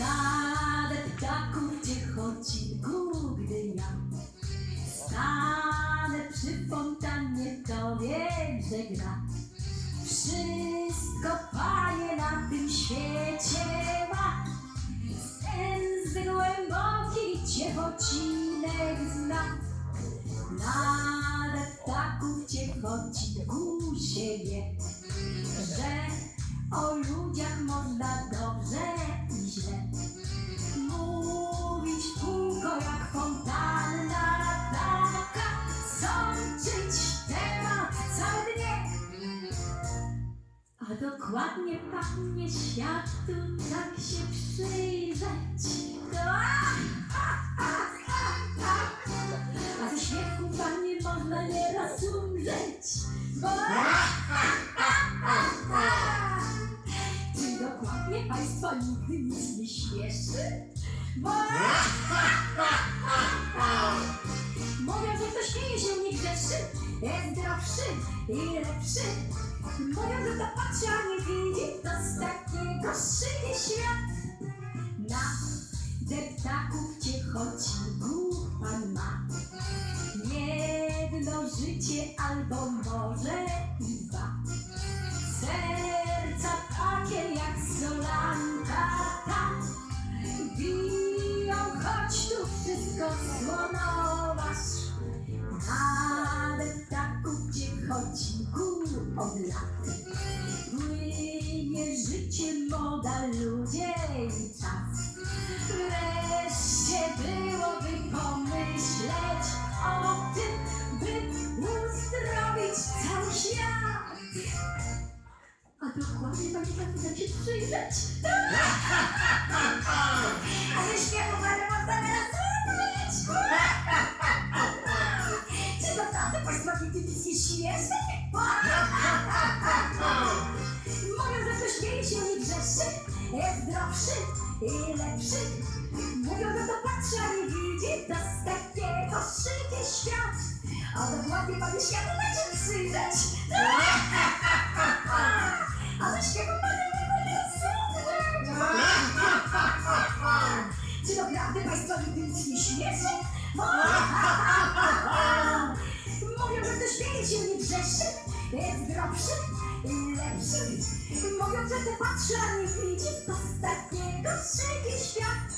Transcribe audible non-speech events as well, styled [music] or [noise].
Stadę ptaków, gdzie chodzi gdy ja Stanę przy fontannie, to wiem, że gra. Wszystko, Panie, na tym świecie ma. Sens głęboki, gdzie chodzi zna. Lada ptaków, gdzie chodzi ku siebie Że o ludziach można dobrze źle Mówić kółko jak fontanna taka Sączyć temat całe dnie. A dokładnie pachnie światu, tak państwa nigdy nic nie śmieszy? Bo. [laughs] Mówią, że kto śmieje się nie grzeszy, jest zdrowszy i lepszy. Mówią, że to patrzy, a nie widzi, to z takiego szyje świat. Na deptaków ciechocinku pan ma jedno życie albo może słonowasz. Ale ptaków ciechocinku od lat Płynie życie, moda, ludzie i czas Wreszcie byłoby pomyśleć o tym, by uzdrowić cały świat A dokładnie pani tak się przyjrzeć [laughs] nigdy nic nie śmieszy? Mówią, że kto śmieje się nie [laughs] grzeszy, jest zdrowszy i lepszy. Mówią, że to patrzy, a nie widzi, to z takiego szyje świat. A dokładnie panie światu czym przyjrzeć? [laughs] A ze może słuchać. Czy naprawdę państwa nigdy nic nie śmieszy? zdrowszym i lepszym. Mówiąc, że te patrzę, nie widzi ostatniego siebie świat.